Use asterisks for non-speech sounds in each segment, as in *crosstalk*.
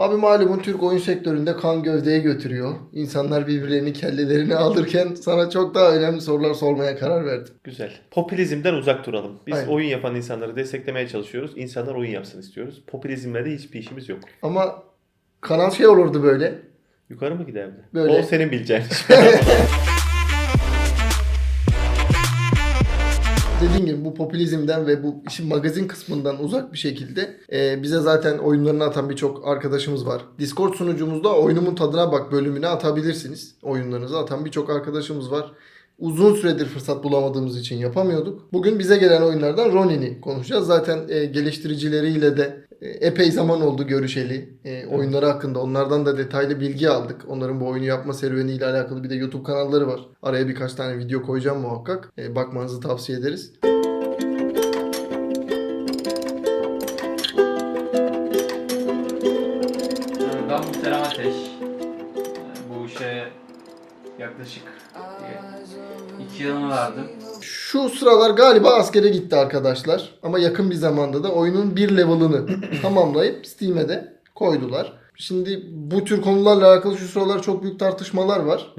Abi malumun Türk oyun sektöründe kan gövdeye götürüyor. İnsanlar birbirlerinin kellelerini alırken sana çok daha önemli sorular sormaya karar verdim. Güzel. Popülizmden uzak duralım. Biz Aynen. oyun yapan insanları desteklemeye çalışıyoruz. İnsanlar oyun yapsın istiyoruz. Popülizmle de hiçbir işimiz yok. Ama kanal şey olurdu böyle. Yukarı mı giderdi? Böyle. O senin bileceğin *laughs* Dediğim gibi bu popülizmden ve bu işin magazin kısmından uzak bir şekilde e, bize zaten oyunlarını atan birçok arkadaşımız var. Discord sunucumuzda oyunumun tadına bak bölümüne atabilirsiniz. Oyunlarınızı atan birçok arkadaşımız var. Uzun süredir fırsat bulamadığımız için yapamıyorduk. Bugün bize gelen oyunlardan Ronin'i konuşacağız. Zaten e, geliştiricileriyle de epey zaman oldu görüşeli. E, oyunları hakkında onlardan da detaylı bilgi aldık. Onların bu oyunu yapma serüveniyle alakalı bir de YouTube kanalları var. Araya birkaç tane video koyacağım muhakkak. E, bakmanızı tavsiye ederiz. Ben Muhterem Ateş. Ee, Bu işe yaklaşık iki yılını verdim. Şu sıralar galiba askere gitti arkadaşlar. Ama yakın bir zamanda da oyunun bir level'ını *clears throat* tamamlayıp Steam'e de koydular. Şimdi bu tür konularla alakalı şu sıralar çok büyük tartışmalar var.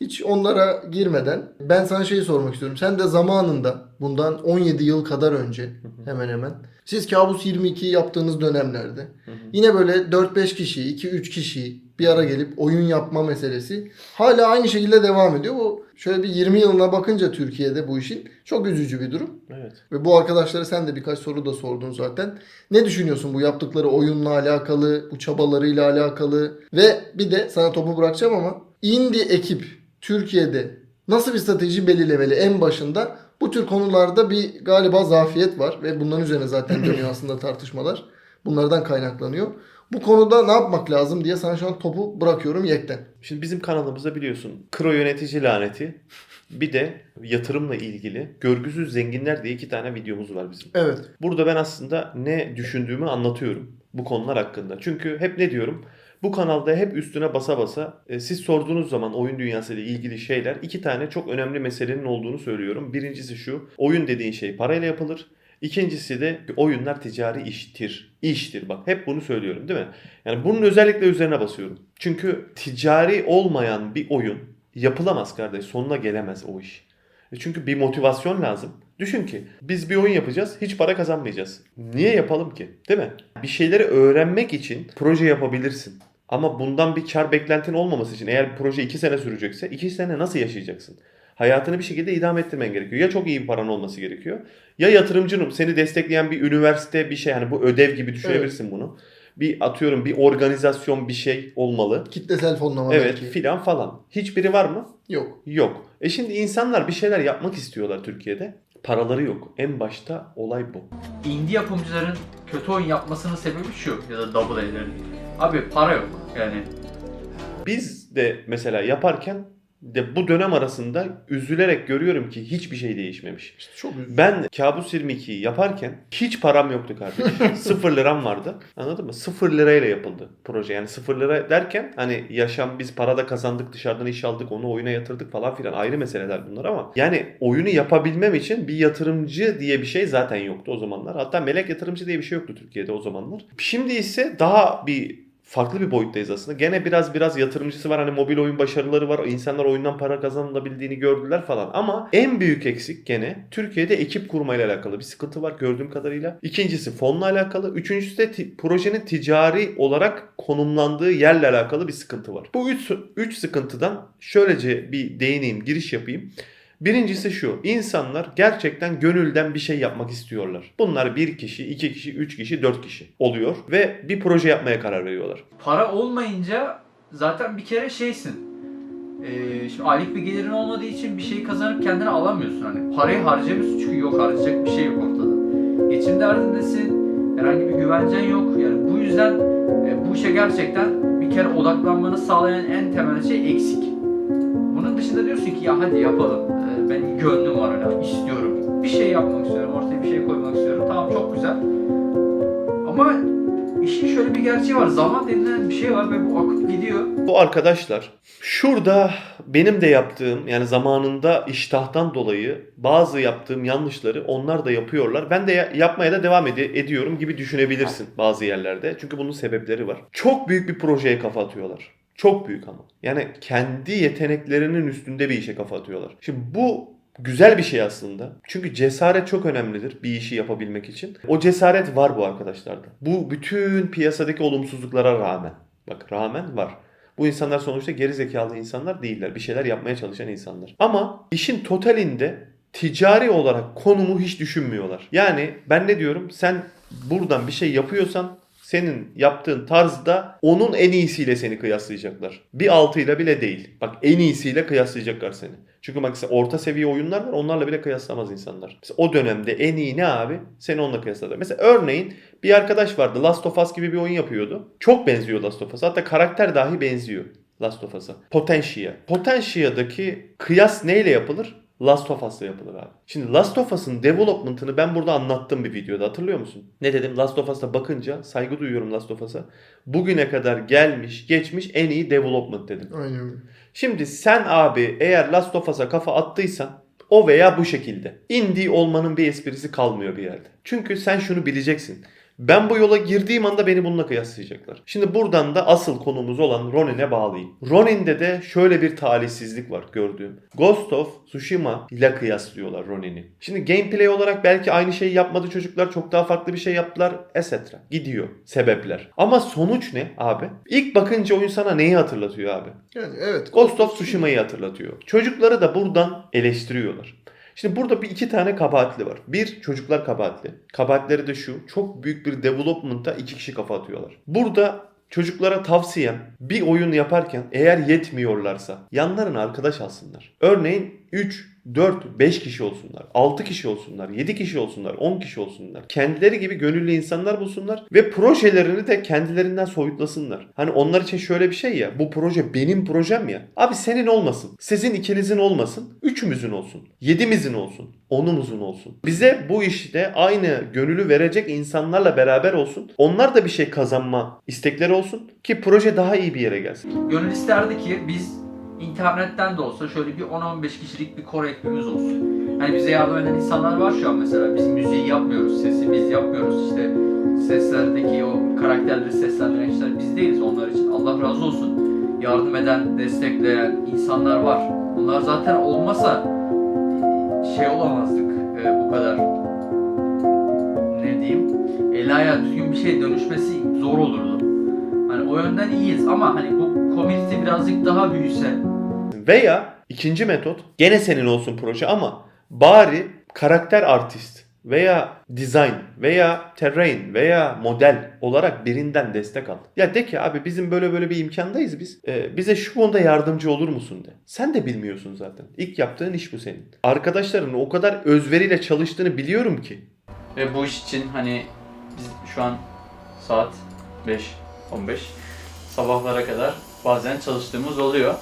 Hiç onlara girmeden ben sana şeyi sormak istiyorum. Sen de zamanında bundan 17 yıl kadar önce hemen hemen siz Kabus 22 yaptığınız dönemlerde yine böyle 4-5 kişi, 2-3 kişi bir ara gelip oyun yapma meselesi hala aynı şekilde devam ediyor. Bu şöyle bir 20 yılına bakınca Türkiye'de bu işin çok üzücü bir durum. evet. Ve bu arkadaşlara sen de birkaç soru da sordun zaten. Ne düşünüyorsun bu yaptıkları oyunla alakalı, bu çabalarıyla alakalı ve bir de sana topu bırakacağım ama indie ekip Türkiye'de nasıl bir strateji belirlemeli en başında? Bu tür konularda bir galiba zafiyet var ve bunların üzerine zaten dönüyor aslında tartışmalar. Bunlardan kaynaklanıyor. Bu konuda ne yapmak lazım diye sana şu an topu bırakıyorum yekten. Şimdi bizim kanalımızda biliyorsun kro yönetici laneti bir de yatırımla ilgili görgüsüz zenginler diye iki tane videomuz var bizim. Evet. Burada ben aslında ne düşündüğümü anlatıyorum bu konular hakkında. Çünkü hep ne diyorum? Bu kanalda hep üstüne basa basa e, siz sorduğunuz zaman oyun dünyası ile ilgili şeyler iki tane çok önemli meselenin olduğunu söylüyorum. Birincisi şu oyun dediğin şey parayla yapılır. İkincisi de oyunlar ticari iştir. İştir bak hep bunu söylüyorum değil mi? Yani bunun özellikle üzerine basıyorum. Çünkü ticari olmayan bir oyun yapılamaz kardeş. Sonuna gelemez o iş. E Çünkü bir motivasyon lazım. Düşün ki biz bir oyun yapacağız, hiç para kazanmayacağız. Niye yapalım ki? Değil mi? Bir şeyleri öğrenmek için proje yapabilirsin. Ama bundan bir kar beklentin olmaması için eğer proje 2 sene sürecekse 2 sene nasıl yaşayacaksın? Hayatını bir şekilde idame ettirmen gerekiyor. Ya çok iyi bir paran olması gerekiyor. Ya yatırımcının seni destekleyen bir üniversite bir şey hani bu ödev gibi düşünebilirsin bunu. Bir atıyorum bir organizasyon bir şey olmalı. Kitlesel fonlama Evet belki. filan falan. Hiçbiri var mı? Yok. Yok. E şimdi insanlar bir şeyler yapmak istiyorlar Türkiye'de. Paraları yok. En başta olay bu. Indie yapımcıların kötü oyun yapmasının sebebi şu ya da double A'lerin. Abi para yok yani. Biz de mesela yaparken de bu dönem arasında üzülerek görüyorum ki hiçbir şey değişmemiş. İşte çok üzücü. Ben Kabus 22'yi yaparken hiç param yoktu kardeşim. *laughs* sıfır liram vardı. Anladın mı? Sıfır lirayla yapıldı proje. Yani sıfır lira derken hani yaşam biz parada kazandık dışarıdan iş aldık onu oyuna yatırdık falan filan ayrı meseleler bunlar ama yani oyunu yapabilmem için bir yatırımcı diye bir şey zaten yoktu o zamanlar. Hatta melek yatırımcı diye bir şey yoktu Türkiye'de o zamanlar. Şimdi ise daha bir farklı bir boyuttayız aslında. Gene biraz biraz yatırımcısı var. Hani mobil oyun başarıları var. İnsanlar oyundan para kazanılabildiğini gördüler falan. Ama en büyük eksik gene Türkiye'de ekip kurmayla alakalı bir sıkıntı var gördüğüm kadarıyla. İkincisi fonla alakalı. Üçüncüsü de ti- projenin ticari olarak konumlandığı yerle alakalı bir sıkıntı var. Bu üç, üç sıkıntıdan şöylece bir değineyim, giriş yapayım. Birincisi şu. insanlar gerçekten gönülden bir şey yapmak istiyorlar. Bunlar bir kişi, iki kişi, üç kişi, dört kişi oluyor. Ve bir proje yapmaya karar veriyorlar. Para olmayınca zaten bir kere şeysin. Ee, şimdi aylık bir gelirin olmadığı için bir şey kazanıp kendine alamıyorsun hani. Parayı harcamıyorsun çünkü yok harcayacak bir şey yok ortada. Geçim derdindesin. Herhangi bir güvencen yok. Yani bu yüzden e, bu işe gerçekten bir kere odaklanmanı sağlayan en temel şey eksik. Bunun dışında diyorsun ki ya hadi yapalım. Ee, ben gönlüm var hala istiyorum. Bir şey yapmak istiyorum. Ortaya bir şey koymak istiyorum. Tamam çok güzel. Ama işin şöyle bir gerçeği var. Zaman denilen bir şey var ve bu akıp gidiyor. Bu arkadaşlar şurada benim de yaptığım yani zamanında iştahtan dolayı bazı yaptığım yanlışları onlar da yapıyorlar. Ben de ya- yapmaya da devam ed- ediyorum gibi düşünebilirsin bazı yerlerde. Çünkü bunun sebepleri var. Çok büyük bir projeye kafa atıyorlar. Çok büyük ama. Yani kendi yeteneklerinin üstünde bir işe kafa atıyorlar. Şimdi bu güzel bir şey aslında. Çünkü cesaret çok önemlidir bir işi yapabilmek için. O cesaret var bu arkadaşlarda. Bu bütün piyasadaki olumsuzluklara rağmen. Bak rağmen var. Bu insanlar sonuçta geri zekalı insanlar değiller. Bir şeyler yapmaya çalışan insanlar. Ama işin totalinde ticari olarak konumu hiç düşünmüyorlar. Yani ben ne diyorum? Sen buradan bir şey yapıyorsan senin yaptığın tarzda onun en iyisiyle seni kıyaslayacaklar. Bir altıyla bile değil. Bak en iyisiyle kıyaslayacaklar seni. Çünkü bak mesela orta seviye oyunlar var onlarla bile kıyaslamaz insanlar. Mesela o dönemde en iyi ne abi? Seni onunla kıyasladılar. Mesela örneğin bir arkadaş vardı Last of Us gibi bir oyun yapıyordu. Çok benziyor Last of Us'a. Hatta karakter dahi benziyor Last of Us'a. Potentia. Potentia'daki kıyas neyle yapılır? Last of Us'la yapılır abi. Şimdi Last of Us'ın development'ını ben burada anlattım bir videoda hatırlıyor musun? Ne dedim? Last of Us'a bakınca saygı duyuyorum Last of Us'a. Bugüne kadar gelmiş geçmiş en iyi development dedim. Aynen. Şimdi sen abi eğer Last of Us'a kafa attıysan o veya bu şekilde. Indie olmanın bir esprisi kalmıyor bir yerde. Çünkü sen şunu bileceksin. Ben bu yola girdiğim anda beni bununla kıyaslayacaklar. Şimdi buradan da asıl konumuz olan Ronin'e bağlayayım. Ronin'de de şöyle bir talihsizlik var gördüğüm. Ghost of Tsushima ile kıyaslıyorlar Ronin'i. Şimdi gameplay olarak belki aynı şeyi yapmadı çocuklar. Çok daha farklı bir şey yaptılar. Etc. Gidiyor sebepler. Ama sonuç ne abi? İlk bakınca oyun sana neyi hatırlatıyor abi? Yani evet. Ghost of Tsushima'yı hatırlatıyor. Çocukları da buradan eleştiriyorlar. Şimdi burada bir iki tane kabahatli var. Bir çocuklar kabahatli. Kabahatleri de şu. Çok büyük bir development'a iki kişi kafa atıyorlar. Burada çocuklara tavsiyem bir oyun yaparken eğer yetmiyorlarsa yanlarına arkadaş alsınlar. Örneğin 3, 4, 5 kişi olsunlar. 6 kişi olsunlar. 7 kişi olsunlar. 10 kişi olsunlar. Kendileri gibi gönüllü insanlar bulsunlar ve projelerini de kendilerinden soyutlasınlar. Hani onlar için şöyle bir şey ya. Bu proje benim projem ya. Abi senin olmasın. Sizin ikinizin olmasın. Üçümüzün olsun. Yedimizin olsun. Onumuzun olsun. Bize bu işte aynı gönülü verecek insanlarla beraber olsun. Onlar da bir şey kazanma istekleri olsun ki proje daha iyi bir yere gelsin. Gönül isterdi ki biz internetten de olsa şöyle bir 10-15 kişilik bir core ekibimiz olsun. Hani bize yardım eden insanlar var şu an mesela. Biz müziği yapmıyoruz, sesi biz yapmıyoruz işte. Seslerdeki o karakterleri seslendiren kişiler biz değiliz onlar için. Allah razı olsun. Yardım eden, destekleyen insanlar var. Bunlar zaten olmasa şey olamazdık e, bu kadar ne diyeyim eli ayağı düzgün bir şey dönüşmesi zor olurdu. Hani o yönden iyiyiz ama hani bu community birazcık daha büyüse Veya ikinci metot gene senin olsun proje ama bari karakter artist veya design veya terrain veya model olarak birinden destek al. Ya de ki abi bizim böyle böyle bir imkandayız biz. Ee, bize şu konuda yardımcı olur musun de. Sen de bilmiyorsun zaten. İlk yaptığın iş bu senin. Arkadaşların o kadar özveriyle çalıştığını biliyorum ki. Ve bu iş için hani biz şu an saat 5.15 sabahlara kadar bazen çalıştığımız oluyor.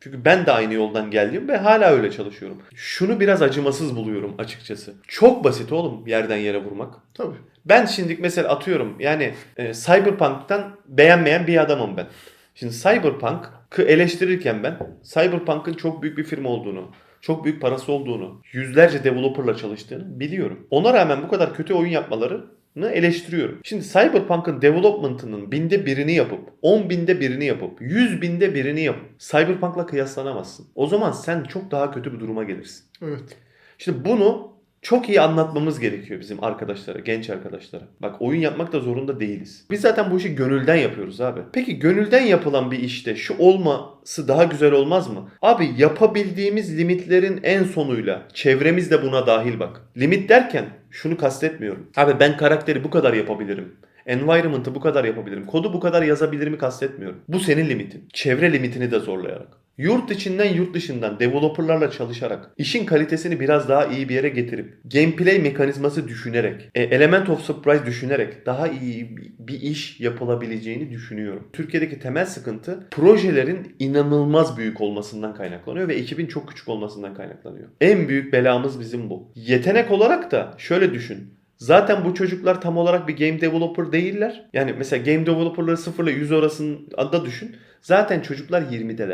Çünkü ben de aynı yoldan geldim ve hala öyle çalışıyorum. Şunu biraz acımasız buluyorum açıkçası. Çok basit oğlum yerden yere vurmak. Tabii. Ben şimdi mesela atıyorum yani e, Cyberpunk'tan beğenmeyen bir adamım ben. Şimdi Cyberpunk'ı eleştirirken ben Cyberpunk'ın çok büyük bir firma olduğunu, çok büyük parası olduğunu, yüzlerce developerla çalıştığını biliyorum. Ona rağmen bu kadar kötü oyun yapmalarını eleştiriyorum. Şimdi Cyberpunk'ın development'ının binde birini yapıp, 10 binde birini yapıp, 100 binde birini yapıp Cyberpunk'la kıyaslanamazsın. O zaman sen çok daha kötü bir duruma gelirsin. Evet. Şimdi bunu çok iyi anlatmamız gerekiyor bizim arkadaşlara, genç arkadaşlara. Bak oyun yapmak da zorunda değiliz. Biz zaten bu işi gönülden yapıyoruz abi. Peki gönülden yapılan bir işte şu olması daha güzel olmaz mı? Abi yapabildiğimiz limitlerin en sonuyla çevremiz de buna dahil bak. Limit derken şunu kastetmiyorum. Abi ben karakteri bu kadar yapabilirim. Environment'ı bu kadar yapabilirim. Kodu bu kadar yazabilirimi kastetmiyorum. Bu senin limitin. Çevre limitini de zorlayarak. Yurt içinden yurt dışından developerlarla çalışarak, işin kalitesini biraz daha iyi bir yere getirip, gameplay mekanizması düşünerek, e, element of surprise düşünerek daha iyi bir iş yapılabileceğini düşünüyorum. Türkiye'deki temel sıkıntı projelerin inanılmaz büyük olmasından kaynaklanıyor ve ekibin çok küçük olmasından kaynaklanıyor. En büyük belamız bizim bu. Yetenek olarak da şöyle düşün. Zaten bu çocuklar tam olarak bir game developer değiller. Yani mesela game developerları 0 ile 100 arasında düşün. Zaten çocuklar 20'deler.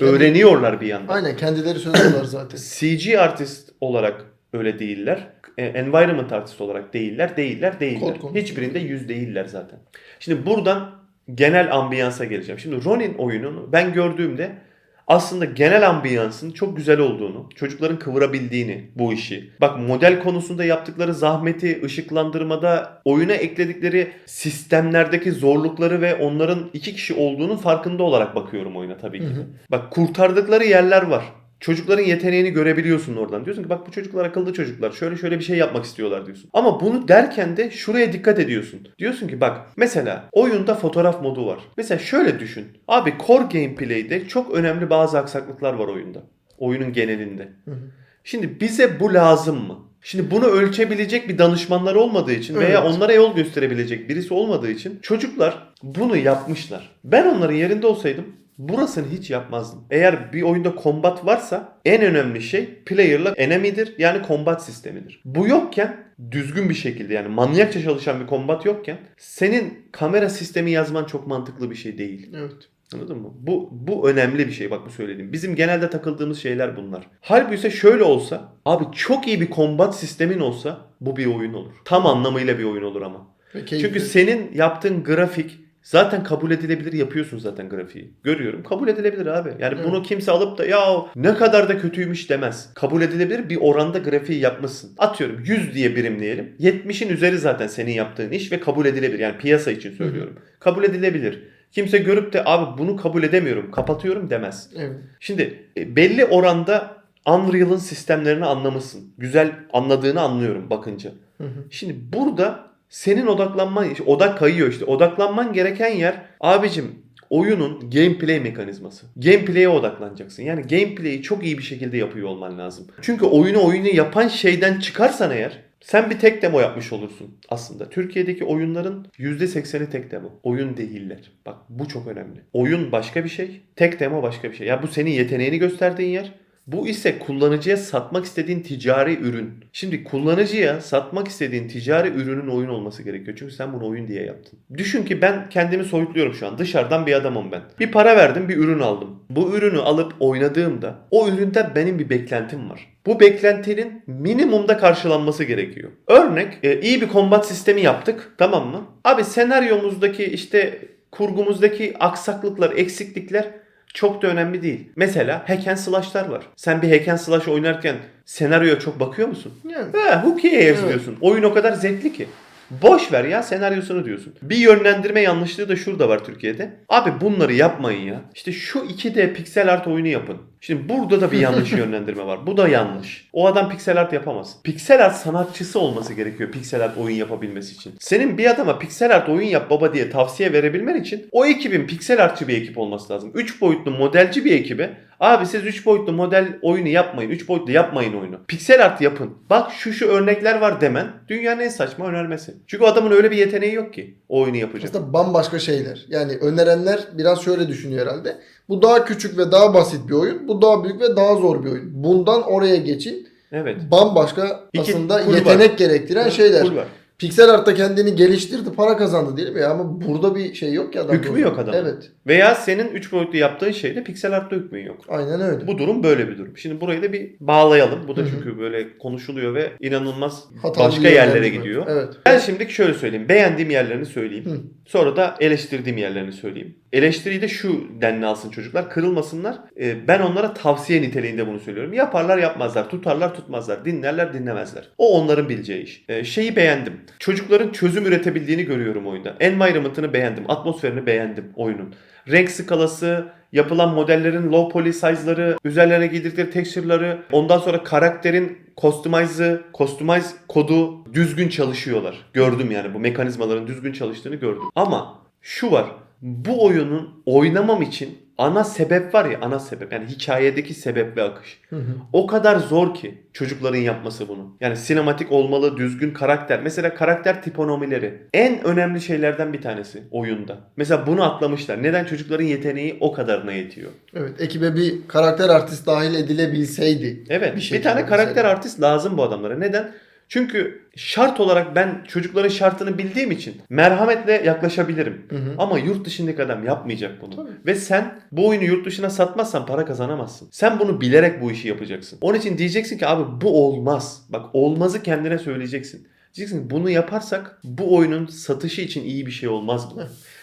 Yani- Öğreniyorlar bir yandan. Aynen kendileri söylüyorlar *clears throat* zaten. CG artist olarak öyle değiller. E, Environment artist olarak değiller, değiller, değiller. Kod konusunda. Hiçbirinde yüz değiller zaten. Şimdi buradan genel ambiyansa geleceğim. Şimdi Ronin oyununu ben gördüğümde aslında genel ambiyansın çok güzel olduğunu, çocukların kıvırabildiğini bu işi. Bak model konusunda yaptıkları zahmeti, ışıklandırmada oyuna ekledikleri sistemlerdeki zorlukları ve onların iki kişi olduğunun farkında olarak bakıyorum oyuna tabii ki. Hı hı. Bak kurtardıkları yerler var. Çocukların yeteneğini görebiliyorsun oradan. Diyorsun ki bak bu çocuklar akıllı çocuklar. Şöyle şöyle bir şey yapmak istiyorlar diyorsun. Ama bunu derken de şuraya dikkat ediyorsun. Diyorsun ki bak mesela oyunda fotoğraf modu var. Mesela şöyle düşün. Abi core gameplay'de çok önemli bazı aksaklıklar var oyunda. Oyunun genelinde. Hı hı. Şimdi bize bu lazım mı? Şimdi bunu ölçebilecek bir danışmanlar olmadığı için veya Evet. onlara yol gösterebilecek birisi olmadığı için çocuklar bunu yapmışlar. Ben onların yerinde olsaydım burasını hiç yapmazdım. Eğer bir oyunda combat varsa en önemli şey player'la enemy'dir yani combat sistemidir. Bu yokken düzgün bir şekilde yani manyakça çalışan bir combat yokken senin kamera sistemi yazman çok mantıklı bir şey değil. Evet. Anladın mı? Bu bu önemli bir şey bak bu söylediğim. Bizim genelde takıldığımız şeyler bunlar. Halbuki ise şöyle olsa abi çok iyi bir combat sistemin olsa bu bir oyun olur. Tam anlamıyla bir oyun olur ama. Keyifli. Çünkü senin yaptığın grafik zaten kabul edilebilir yapıyorsun zaten grafiği. Görüyorum. Kabul edilebilir abi. Yani Evet. bunu kimse alıp da ya ne kadar da kötüymüş demez. Kabul edilebilir bir oranda grafiği yapmışsın. Atıyorum 100 diye birimleyelim. 70'in üzeri zaten senin yaptığın iş ve kabul edilebilir. Yani piyasa için söylüyorum. Kabul edilebilir. Kimse görüp de abi bunu kabul edemiyorum, kapatıyorum demez. Evet. Şimdi e, belli oranda Unreal'ın sistemlerini anlamışsın. Güzel anladığını anlıyorum bakınca. Hı hı. Şimdi burada senin odaklanman, odak kayıyor işte. Odaklanman gereken yer abicim oyunun gameplay mekanizması. Gameplay'e odaklanacaksın. Yani gameplay'i çok iyi bir şekilde yapıyor olman lazım. Çünkü oyunu oyunu yapan şeyden çıkarsan eğer sen bir tek demo yapmış olursun aslında. Türkiye'deki oyunların %80'i tek demo. Oyun değiller. Bak bu çok önemli. Oyun başka bir şey, tek demo başka bir şey. Ya bu senin yeteneğini gösterdiğin yer. Bu ise kullanıcıya satmak istediğin ticari ürün. Şimdi kullanıcıya satmak istediğin ticari ürünün oyun olması gerekiyor. Çünkü sen bunu oyun diye yaptın. Düşün ki ben kendimi soyutluyorum şu an. Dışarıdan bir adamım ben. Bir para verdim, bir ürün aldım. Bu ürünü alıp oynadığımda o üründen benim bir beklentim var. Bu beklentinin minimumda karşılanması gerekiyor. Örnek e, iyi bir kombat sistemi yaptık tamam mı? Abi senaryomuzdaki işte kurgumuzdaki aksaklıklar, eksiklikler çok da önemli değil. Mesela hack and slash'lar var. Sen bir hack and slash oynarken senaryoya çok bakıyor musun? Yani. He, who cares Evet. diyorsun. Oyun o kadar zevkli ki. Boş ver ya senaryosunu diyorsun. Bir yönlendirme yanlışlığı da şurada var Türkiye'de. Abi bunları yapmayın ya. İşte şu 2D piksel art oyunu yapın. Şimdi burada da bir yanlış *laughs* yönlendirme var. Bu da yanlış. O adam piksel art yapamaz. Piksel art sanatçısı olması gerekiyor piksel art oyun yapabilmesi için. Senin bir adama piksel art oyun yap baba diye tavsiye verebilmen için o ekibin piksel artçı bir ekip olması lazım. 3 boyutlu modelci bir ekibe Abi siz 3 boyutlu model oyunu yapmayın. 3 boyutlu yapmayın oyunu. Piksel art yapın. Bak şu şu örnekler var demen dünyanın en saçma önermesi. Çünkü adamın öyle bir yeteneği yok ki o oyunu yapacak. Aslında bambaşka şeyler. Yani önerenler biraz şöyle düşünüyor herhalde. Bu daha küçük ve daha basit bir oyun. Bu daha büyük ve daha zor bir oyun. Bundan oraya geçin. Evet. Bambaşka İki aslında kul var. yetenek gerektiren şeyler. Full var. Pixel Art'ta kendini geliştirdi, para kazandı değil mi? ya? Ama burada bir şey yok ki adam. Hükmü yok adamın. Evet. Veya senin 3 boyutlu yaptığın şeyde piksel artta hükmün yok. Aynen öyle. Bu durum böyle bir durum. Şimdi burayı da bir bağlayalım. Bu da çünkü böyle konuşuluyor ve inanılmaz Hatalı başka yerlere yönlendirme. gidiyor. Evet. Ben şimdi şöyle söyleyeyim. Beğendiğim yerlerini söyleyeyim. Hı. Sonra da eleştirdiğim yerlerini söyleyeyim. Eleştiriyi de şu denli alsın çocuklar. Kırılmasınlar. Ee, ben onlara tavsiye niteliğinde bunu söylüyorum. Yaparlar yapmazlar. Tutarlar tutmazlar. Dinlerler dinlemezler. O onların bileceği iş. Ee, şeyi beğendim. Çocukların çözüm üretebildiğini görüyorum oyunda. Environment'ını beğendim. Atmosferini beğendim oyunun. Renk skalası, yapılan modellerin low poly size'ları, üzerlerine giydirdikleri texture'ları, ondan sonra karakterin customize'ı, customize kodu düzgün çalışıyorlar. Gördüm yani bu mekanizmaların düzgün çalıştığını gördüm. Ama şu var. Bu oyunun oynamam için ana sebep var ya ana sebep yani hikayedeki sebep ve akış. Hı hı. O kadar zor ki çocukların yapması bunu. Yani sinematik olmalı, düzgün karakter. Mesela karakter tiponomileri. En önemli şeylerden bir tanesi oyunda. Mesela bunu atlamışlar. Neden? Çocukların yeteneği o kadarına yetiyor. Evet. Ekibe bir karakter artist dahil edilebilseydi. Evet. Bir Bir, şekilde tane karakter artist lazım bu adamlara. Neden? Çünkü şart olarak ben çocukların şartını bildiğim için merhametle yaklaşabilirim. Hı hı. Ama yurt dışındaki adam yapmayacak bunu. Tabii. Ve sen bu oyunu yurt dışına satmazsan para kazanamazsın. Sen bunu bilerek bu işi yapacaksın. Onun için diyeceksin ki abi bu olmaz. Bak olmazı kendine söyleyeceksin. Diyeceksin ki, bunu yaparsak bu oyunun satışı için iyi bir şey olmaz bu.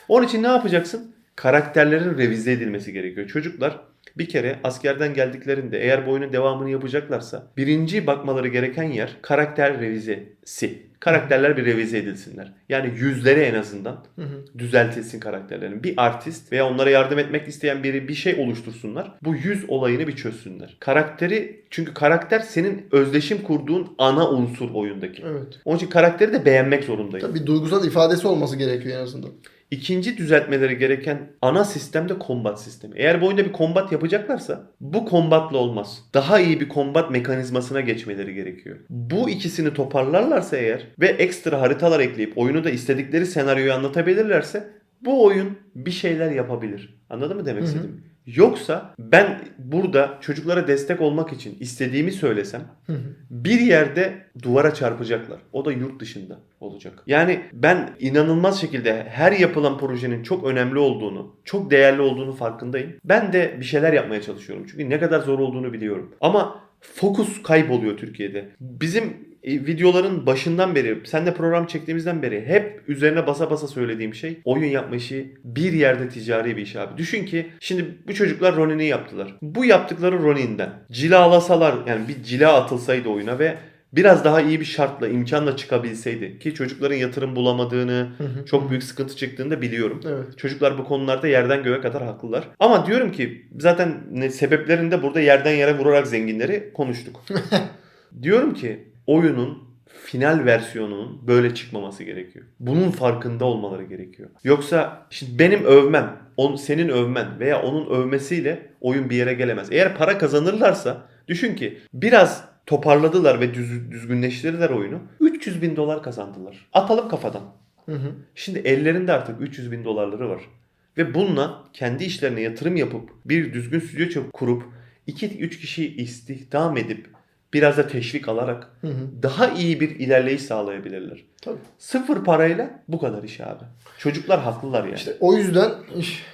Onun için ne yapacaksın? Karakterlerin revize edilmesi gerekiyor. Çocuklar bir kere askerden geldiklerinde eğer bu oyunun devamını yapacaklarsa birinci bakmaları gereken yer karakter revizesi. Karakterler bir revize edilsinler. Yani yüzleri en azından Hı hı. düzeltilsin karakterlerin. Bir artist veya onlara yardım etmek isteyen biri bir şey oluştursunlar. Bu yüz olayını bir çözsünler. Karakteri çünkü karakter senin özdeşim kurduğun ana unsur oyundaki. Evet. Onun için karakteri de beğenmek zorundayım. Tabii bir duygusal ifadesi olması gerekiyor en azından. İkinci düzeltmeleri gereken ana sistem de combat sistemi. Eğer bu oyunda bir combat yapacaklarsa bu combatla olmaz. Daha iyi bir combat mekanizmasına geçmeleri gerekiyor. Bu ikisini toparlarlarsa eğer ve ekstra haritalar ekleyip oyunu da istedikleri senaryoyu anlatabilirlerse bu oyun bir şeyler yapabilir. Anladın mı demek istediğimi? Yoksa ben burada çocuklara destek olmak için istediğimi söylesem bir yerde duvara çarpacaklar. O da yurt dışında olacak. Yani ben inanılmaz şekilde her yapılan projenin çok önemli olduğunu, çok değerli olduğunu farkındayım. Ben de bir şeyler yapmaya çalışıyorum. Çünkü ne kadar zor olduğunu biliyorum. Ama fokus kayboluyor Türkiye'de. Bizim videoların başından beri, senle program çektiğimizden beri hep üzerine basa basa söylediğim şey oyun yapma işi bir yerde ticari bir iş abi. Düşün ki şimdi bu çocuklar Ronin'i yaptılar. Bu yaptıkları Ronin'den cilalasalar yani bir cila atılsaydı oyuna ve biraz daha iyi bir şartla, imkanla çıkabilseydi ki çocukların yatırım bulamadığını, Hı hı. çok büyük sıkıntı çıktığını da biliyorum. Evet. Çocuklar bu konularda yerden göğe kadar haklılar. Ama diyorum ki zaten ne, sebeplerini de burada yerden yere vurarak zenginleri konuştuk. *laughs* diyorum ki oyunun final versiyonunun böyle çıkmaması gerekiyor. Bunun farkında olmaları gerekiyor. Yoksa şimdi benim övmem, on, senin övmen veya onun övmesiyle oyun bir yere gelemez. Eğer para kazanırlarsa düşün ki biraz toparladılar ve düz, düzgünleştirdiler oyunu. 300 bin dolar kazandılar. Atalım kafadan. Hı hı. Şimdi ellerinde artık 300 bin dolarları var. Ve bununla kendi işlerine yatırım yapıp bir düzgün stüdyo kurup 2-3 kişiyi istihdam edip biraz da teşvik alarak Hı hı. daha iyi bir ilerleyiş sağlayabilirler. Tabii. Sıfır parayla bu kadar iş abi. Çocuklar haklılar yani. İşte o yüzden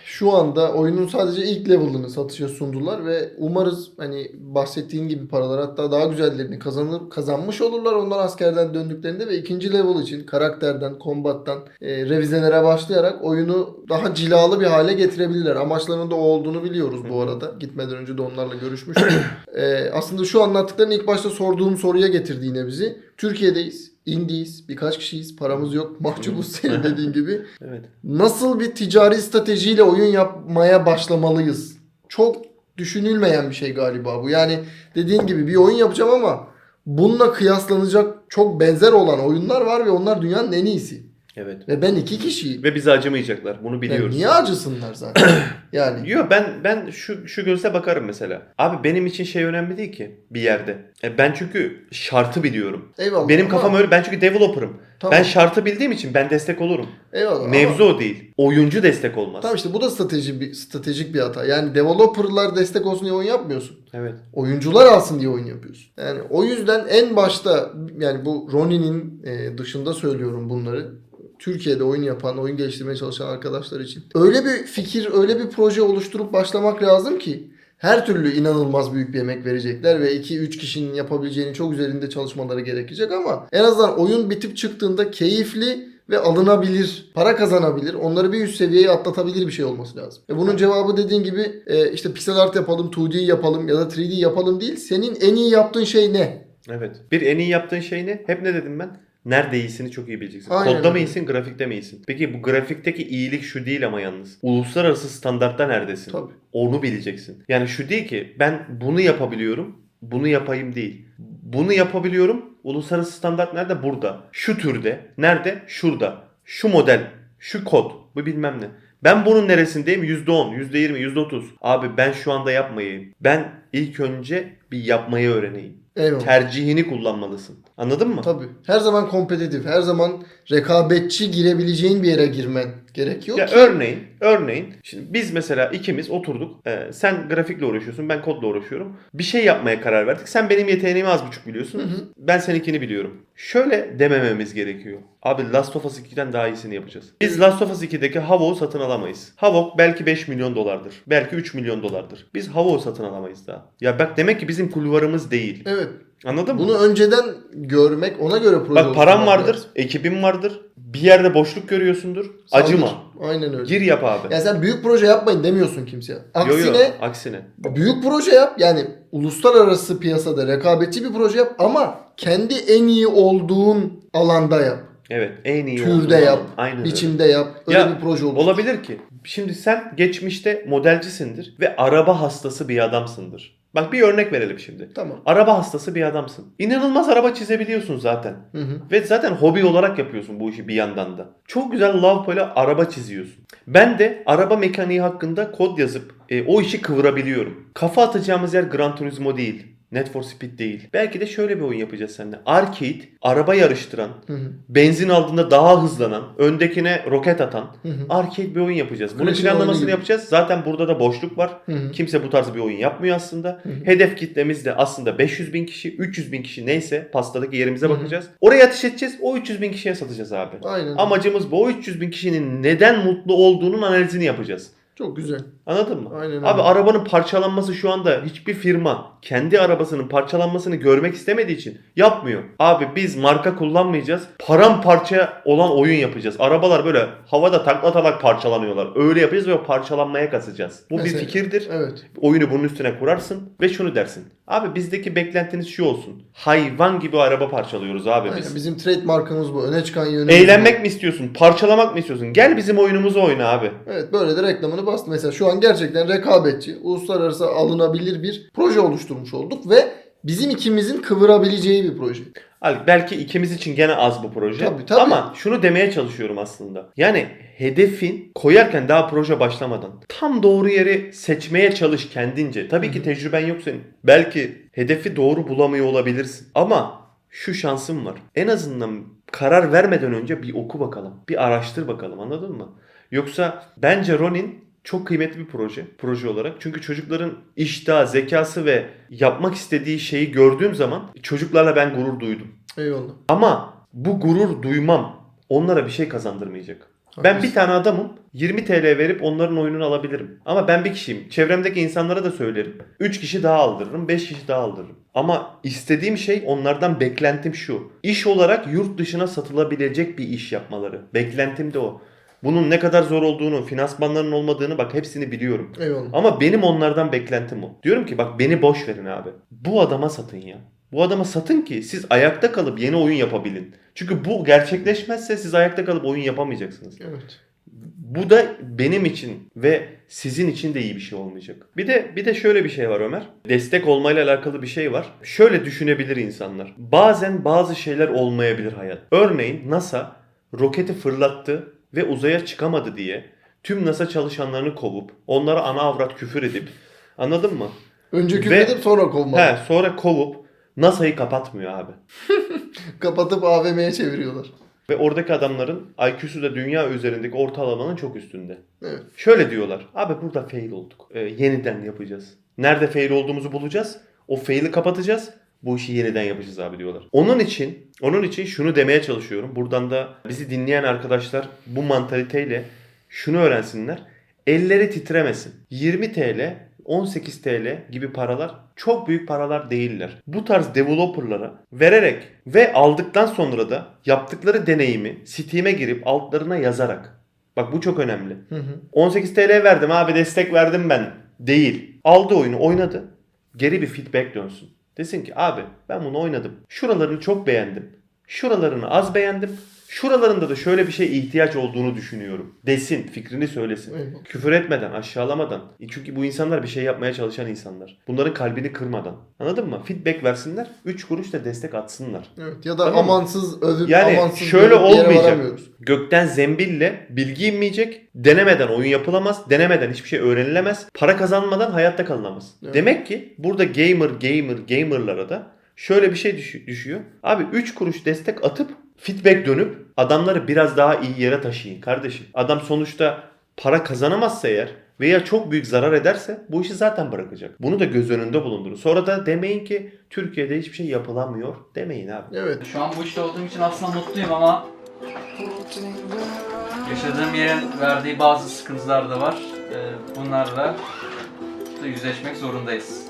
şu anda oyunun sadece ilk level'ını satışa sundular ve umarız hani bahsettiğin gibi paralar hatta daha güzellerini kazanır kazanmış olurlar onlar askerden döndüklerinde ve ikinci level için karakterden, kombattan e, revizelere başlayarak oyunu daha cilalı bir hale getirebilirler. Amaçlarının da o olduğunu biliyoruz bu arada. Gitmeden önce de onlarla görüşmüştük. *coughs* E, aslında şu anlattıkların ilk başta sorduğum soruya getirdi yine bizi. Türkiye'deyiz. İndiyiz. Birkaç kişiyiz. Paramız yok. Mahcubuz senin dediğin *laughs* gibi. Evet. Nasıl bir ticari stratejiyle oyun yapmaya başlamalıyız? Çok düşünülmeyen bir şey galiba bu. Yani dediğin gibi bir oyun yapacağım ama bununla kıyaslanacak çok benzer olan oyunlar var ve onlar dünyanın en iyisi. Evet. Ve ben iki kişiyim. Ve bize acımayacaklar. Bunu Yani biliyoruz. niye acısınlar zaten? *clears throat* yani Yok ben ben şu şu gözle bakarım mesela. Abi benim için şey önemli değil ki bir yerde. E, ben çünkü şartı biliyorum. eyvallah. Benim ama- kafam öyle. Ben çünkü developer'ım. Tamam. Ben şartı bildiğim için ben destek olurum. Eyvallah. Mevzu ama- o değil. Oyuncu destek olmaz. Tamam işte bu da strateji bir stratejik bir hata. Yani developerlar destek olsun diye oyun yapmıyorsun. Evet. oyuncular alsın diye oyun yapıyorsun. Yani o yüzden en başta yani bu Ronin'in e, dışında söylüyorum bunları. Türkiye'de oyun yapan, oyun geliştirmeye çalışan arkadaşlar için. Öyle bir fikir, öyle bir proje oluşturup başlamak lazım ki her türlü inanılmaz büyük bir emek verecekler ve 2-3 kişinin yapabileceğini çok üzerinde çalışmaları gerekecek ama en azından oyun bitip çıktığında keyifli ve alınabilir, para kazanabilir, onları bir üst seviyeye atlatabilir bir şey olması lazım. E bunun cevabı dediğin gibi e, işte pixel art yapalım, 2D yapalım ya da 3D yapalım değil. Senin en iyi yaptığın şey ne? Evet. Bir en iyi yaptığın şey ne? Hep ne dedim ben? Nerede iyisini çok iyi bileceksin. Aynen Kodda mı öyle. iyisin, grafikte mi iyisin? Peki bu grafikteki iyilik şu değil ama yalnız. Uluslararası standartta neredesin? Tabii. Onu bileceksin. Yani şu değil ki ben bunu yapabiliyorum, bunu yapayım değil. Bunu yapabiliyorum, uluslararası standart nerede? Burada. Şu türde. Nerede? Şurada. Şu model, şu kod, bu bilmem ne. Ben bunun neresindeyim? %10, %20, %30. Abi ben şu anda yapmayayım. Ben ilk önce bir yapmayı öğreneyim. Eyvallah. Tercihini kullanmalısın. Anladın mı? Tabii. Her zaman kompetitif, her zaman rekabetçi girebileceğin bir yere girmen gerekiyor Ya ki. örneğin, örneğin şimdi biz mesela ikimiz oturduk. Ee, sen grafikle uğraşıyorsun, ben kodla uğraşıyorum. Bir şey yapmaya karar verdik. Sen benim yeteneğimi az buçuk biliyorsun. Hı hı. Ben seninkini biliyorum. Şöyle demememiz gerekiyor. Abi Last of Us 2'den daha iyisini yapacağız. Biz Last of Us 2'deki Havok'u satın alamayız. Havok belki 5 milyon dolardır. Belki 3 milyon dolardır. Biz Havok'u satın alamayız daha. Ya bak demek ki bizim kulvarımız değil. Evet. Anladın mı? Bunu önceden görmek, ona göre proje Bak param oluşturmak vardır, lazım. ekibim vardır. Bir yerde boşluk görüyorsundur. Saldır. Acıma. Aynen öyle. Gir yap abi. Yani sen büyük proje yapmayın demiyorsun kimseye. Yo, Aksine yo, aksine. büyük proje yap. Yani uluslararası piyasada rekabetçi bir proje yap ama kendi en iyi olduğun alanda yap. Evet en iyi Türde olduğu yap, zaman. Aynen öyle. biçimde yap. Öyle Ya, bir proje olur. Olabilir ki. Şimdi sen geçmişte modelcisindir ve araba hastası bir adamsındır. Bak bir örnek verelim şimdi. Tamam. Araba hastası bir adamsın. İnanılmaz araba çizebiliyorsun zaten. Hı hı. Ve zaten hobi olarak yapıyorsun bu işi bir yandan da. Çok güzel ile araba çiziyorsun. Ben de araba mekaniği hakkında kod yazıp e, o işi kıvırabiliyorum. Kafa atacağımız yer Gran Turismo değil. Need for Speed değil. Belki de şöyle bir oyun yapacağız seninle. Arcade, araba yarıştıran, Hı hı. benzin aldığında daha hızlanan, öndekine roket atan Hı hı. arcade bir oyun yapacağız. Bunun oyunu planlamasını yapacağız. Zaten burada da boşluk var. Hı hı. Kimse bu tarz bir oyun yapmıyor aslında. Hı hı. Hedef kitlemiz de aslında 500 bin kişi, 300 bin kişi neyse pastadaki yerimize Hı hı. bakacağız. Oraya ateş edeceğiz. O 300 bin kişiye satacağız abi. Aynen. Amacımız bu. O 300 bin kişinin neden mutlu olduğunun analizini yapacağız. Çok güzel. Anladın mı? Aynen öyle. Abi arabanın parçalanması şu anda hiçbir firma kendi arabasının parçalanmasını görmek istemediği için yapmıyor. Abi biz marka kullanmayacağız. Paramparça olan oyun yapacağız. Arabalar böyle havada taklatarak parçalanıyorlar. Öyle yapacağız ve o parçalanmaya kasacağız. Bu Mesela. bir fikirdir. Evet. Oyunu bunun üstüne kurarsın ve şunu dersin. Abi bizdeki beklentiniz şu olsun. Hayvan gibi araba parçalıyoruz abi Aynen. biz. Bizim trademarkımız bu. Öne çıkan yönümüz Eğlenmek bu. mi istiyorsun? Parçalamak mı istiyorsun? Gel bizim oyunumuzu oyna abi. Evet böyle de reklamını bastı. Mesela şu an gerçekten rekabetçi, uluslararası alınabilir bir proje oluşturmuş olduk ve bizim ikimizin kıvırabileceği bir proje. Ali, belki ikimiz için gene az bu proje. Tabii, tabii. Ama şunu demeye çalışıyorum aslında. Yani hedefin koyarken daha proje başlamadan tam doğru yeri seçmeye çalış kendince. Tabii ki tecrüben yok senin. Belki hedefi doğru bulamıyor olabilirsin. Ama şu şansın var. En azından karar vermeden önce bir oku bakalım. Bir araştır bakalım anladın mı? Yoksa bence Ronin çok kıymetli bir proje. Proje olarak. Çünkü çocukların iştahı, zekası ve yapmak istediği şeyi gördüğüm zaman çocuklarla ben gurur duydum. Eyvallah. Ama bu gurur duymam onlara bir şey kazandırmayacak. Ben Haklısın. bir tane adamım 20 TL verip onların oyununu alabilirim. Ama ben bir kişiyim. Çevremdeki insanlara da söylerim. 3 kişi daha aldırırım, 5 kişi daha aldırırım. Ama istediğim şey onlardan beklentim şu. İş olarak yurt dışına satılabilecek bir iş yapmaları. Beklentim de o. Bunun ne kadar zor olduğunu, finansmanların olmadığını bak hepsini biliyorum. Eyvallah. Ama benim onlardan beklentim o. Diyorum ki bak beni boş verin abi. Bu adama satın ya. Bu adama satın ki siz ayakta kalıp yeni oyun yapabilin. Çünkü bu gerçekleşmezse siz ayakta kalıp oyun yapamayacaksınız. Evet. Bu da benim için ve sizin için de iyi bir şey olmayacak. Bir de bir de şöyle bir şey var Ömer. Destek olmayla alakalı bir şey var. Şöyle düşünebilir insanlar. Bazen bazı şeyler olmayabilir hayat. Örneğin NASA roketi fırlattı ve uzaya çıkamadı diye tüm NASA çalışanlarını kovup onlara ana avrat küfür edip anladın mı? Önce Ve- küfredip sonra kovmak. He, sonra kovup NASA'yı kapatmıyor abi. *laughs* Kapatıp AVM'ye çeviriyorlar. Ve oradaki adamların IQ'su da dünya üzerindeki ortalamanın çok üstünde. Evet. Şöyle diyorlar. Abi burada fail olduk. Ee, yeniden yapacağız. Nerede fail olduğumuzu bulacağız. O fail'i kapatacağız. Bu işi yeniden yapacağız abi diyorlar. Onun için, onun için şunu demeye çalışıyorum. Buradan da bizi dinleyen arkadaşlar bu mantaliteyle şunu öğrensinler. Elleri titremesin. 20 TL, 18 TL gibi paralar çok büyük paralar değiller. Bu tarz developerlara vererek ve aldıktan sonra da yaptıkları deneyimi Steam'e girip altlarına yazarak. Bak bu çok önemli. Hı hı. 18 TL verdim abi destek verdim ben. Değil. Aldı oyunu oynadı. Geri bir feedback dönsün. Desin ki abi ben bunu oynadım. Şuralarını çok beğendim. Şuralarını az beğendim. Şuralarında da şöyle bir şey ihtiyaç olduğunu düşünüyorum. Desin, fikrini söylesin. Eyvallah. Küfür etmeden, aşağılamadan. E Çünkü bu insanlar bir şey yapmaya çalışan insanlar. Bunların kalbini kırmadan. Anladın mı? Feedback versinler. 3 kuruş da destek atsınlar. Evet. Ya da Tamam mı? amansız övüp Yani amansız şöyle olmayacak. Gökten zembille bilgi inmeyecek. Denemeden oyun yapılamaz. Denemeden hiçbir şey öğrenilemez. Para kazanmadan hayatta kalınamaz. Evet. Demek ki burada gamer, gamer, gamerlara da şöyle bir şey düş- düşüyor. Abi 3 kuruş destek atıp feedback dönüp adamları biraz daha iyi yere taşıyın kardeşim. Adam sonuçta para kazanamazsa eğer veya çok büyük zarar ederse bu işi zaten bırakacak. Bunu da göz önünde bulundurun. Sonra da demeyin ki Türkiye'de hiçbir şey yapılamıyor demeyin abi. Evet. Şu an bu işte olduğum için aslında mutluyum ama yaşadığım yerin verdiği bazı sıkıntılar da var. Ee, Bunlarla da yüzleşmek zorundayız.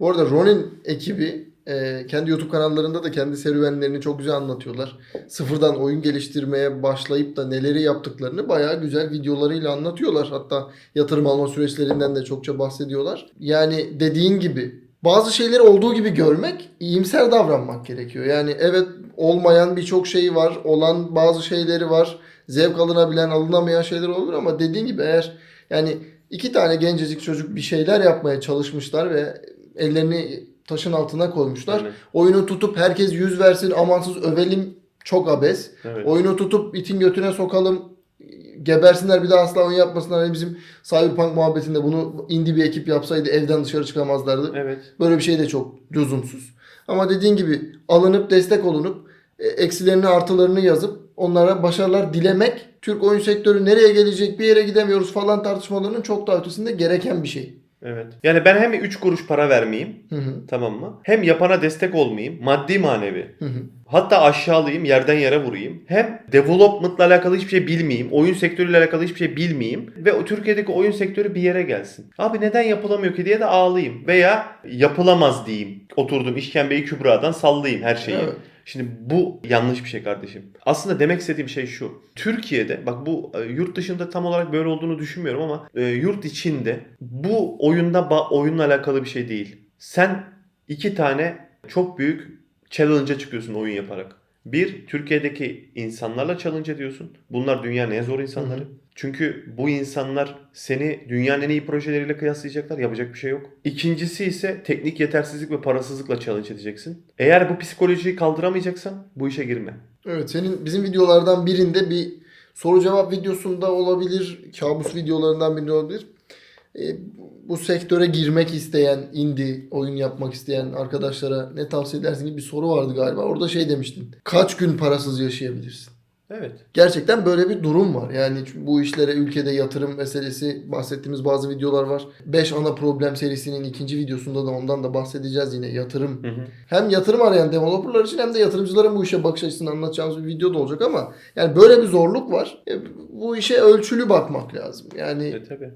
Bu arada Ronin ekibi e, kendi YouTube kanallarında da kendi serüvenlerini çok güzel anlatıyorlar. Sıfırdan oyun geliştirmeye başlayıp da neleri yaptıklarını bayağı güzel videolarıyla anlatıyorlar. Hatta yatırım alma süreçlerinden de çokça bahsediyorlar. Yani dediğin gibi bazı şeyleri olduğu gibi görmek, iyimser davranmak gerekiyor. Yani evet olmayan birçok şey var, olan bazı şeyleri var. Zevk alınabilen, alınamayan şeyler olur ama dediğin gibi eğer yani iki tane gencecik çocuk bir şeyler yapmaya çalışmışlar ve ellerini taşın altına koymuşlar. Yani, Oyunu tutup herkes yüz versin amansız övelim çok abes. evet. Oyunu tutup itin götüne sokalım gebersinler bir daha asla oyun yapmasınlar. Hani bizim Cyberpunk muhabbetinde bunu indie bir ekip yapsaydı evden dışarı çıkamazlardı. Evet. Böyle bir şey de çok lüzumsuz. Ama dediğin gibi alınıp destek olunup e, eksilerini artılarını yazıp onlara başarılar dilemek Türk oyun sektörü nereye gelecek bir yere gidemiyoruz falan tartışmalarının çok daha ötesinde gereken bir şey. Evet. Yani ben hem 3 kuruş para vermeyeyim Hı hı. tamam mı? Hem yapana destek olmayayım. Maddi manevi. Hı hı. Hatta aşağılayayım, yerden yere vurayım. Hem development'la alakalı hiçbir şey bilmeyeyim. Oyun sektörüyle alakalı hiçbir şey bilmeyeyim. Ve Türkiye'deki oyun sektörü bir yere gelsin. Abi neden yapılamıyor ki diye de ağlayayım. Veya yapılamaz diyeyim. Oturdum işkembeyi kübradan sallayayım her şeyi. Evet. Şimdi bu yanlış bir şey kardeşim. Aslında demek istediğim şey şu. Türkiye'de bak bu e, yurt dışında tam olarak böyle olduğunu düşünmüyorum ama e, yurt içinde bu oyunda oyunla alakalı bir şey değil. Sen iki tane çok büyük challenge'a çıkıyorsun oyun yaparak. Bir, Türkiye'deki insanlarla challenge ediyorsun. Bunlar dünyanın en zor insanları. Hı hı. Çünkü bu insanlar seni dünyanın en iyi projeleriyle kıyaslayacaklar. Yapacak bir şey yok. İkincisi ise teknik yetersizlik ve parasızlıkla challenge edeceksin. Eğer bu psikolojiyi kaldıramayacaksan bu işe girme. Evet senin bizim videolardan birinde bir soru cevap videosunda olabilir, kabus videolarından birinde olabilir. E, bu sektöre girmek isteyen, indie oyun yapmak isteyen arkadaşlara ne tavsiye edersin gibi bir soru vardı galiba. Orada şey demiştin. Kaç gün parasız yaşayabilirsin? Evet. Gerçekten böyle bir durum var. Yani bu işlere ülkede yatırım meselesi bahsettiğimiz bazı videolar var. 5 ana problem serisinin ikinci videosunda da ondan da bahsedeceğiz yine yatırım Hı hı. hem yatırım arayan developerlar için hem de yatırımcıların bu işe bakış açısını anlatacağımız bir video da olacak ama yani böyle bir zorluk var. E, bu işe ölçülü bakmak lazım. Yani E, tabii.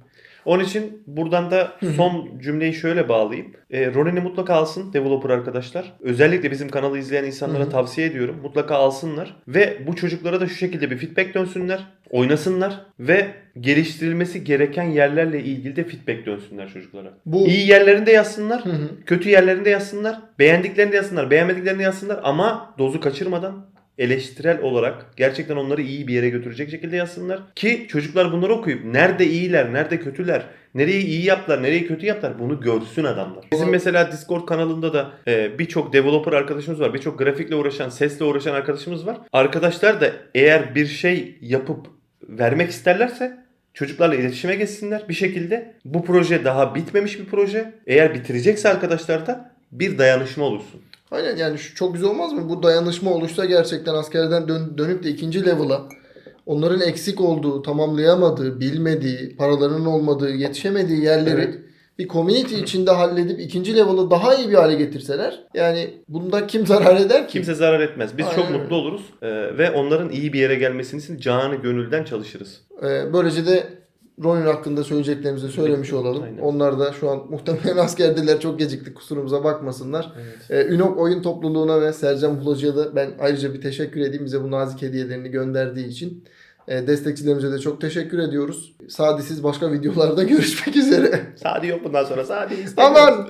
Onun için buradan da son cümleyi şöyle bağlayayım. E, Ronin'i mutlaka alsın developer arkadaşlar. Özellikle bizim kanalı izleyen insanlara tavsiye ediyorum. Mutlaka alsınlar. Ve bu çocuklara da şu şekilde bir feedback dönsünler. Oynasınlar. Ve geliştirilmesi gereken yerlerle ilgili de feedback dönsünler çocuklara. bu İyi yerlerinde yazsınlar. Hı hı. Kötü yerlerinde yazsınlar. Beğendiklerini de yazsınlar. Beğenmediklerini yazsınlar. Ama dozu kaçırmadan eleştirel olarak gerçekten onları iyi bir yere götürecek şekilde yazsınlar. Ki çocuklar bunları okuyup nerede iyiler, nerede kötüler, nereyi iyi yaptılar, nereyi kötü yaptılar bunu görsün adamlar. Bizim mesela Discord kanalında da e, birçok developer arkadaşımız var. Birçok grafikle uğraşan, sesle uğraşan arkadaşımız var. Arkadaşlar da eğer bir şey yapıp vermek isterlerse Çocuklarla iletişime geçsinler bir şekilde. Bu proje daha bitmemiş bir proje. Eğer bitirecekse arkadaşlar da bir dayanışma olursun. aynen yani şu çok güzel olmaz mı? Bu dayanışma oluşsa gerçekten askerden dön- dönüp de ikinci level'a onların eksik olduğu, tamamlayamadığı, bilmediği, paralarının olmadığı, yetişemediği yerleri Evet. bir community içinde halledip ikinci level'ı daha iyi bir hale getirseler yani bunda kim zarar eder ki? Kimse zarar etmez. Biz Aynen çok mutlu oluruz Ee, ve onların iyi bir yere gelmesini için canı gönülden çalışırız. Ee, böylece de Ronin hakkında söyleyeceklerimizi söylemiş olalım. Aynen. Onlar da şu an muhtemelen *laughs* askerdiler çok geciktik kusurumuza bakmasınlar. Evet. Ee, Ünok oyun topluluğuna ve Sercan Bulacı'ya da ben ayrıca bir teşekkür edeyim. Bize bu nazik hediyelerini gönderdiği için. Ee, destekçilerimize de çok teşekkür ediyoruz. Sadisiz başka videolarda *laughs* görüşmek üzere. Sadi yok bundan sonra. Sadi *laughs* istemiyoruz. Aman!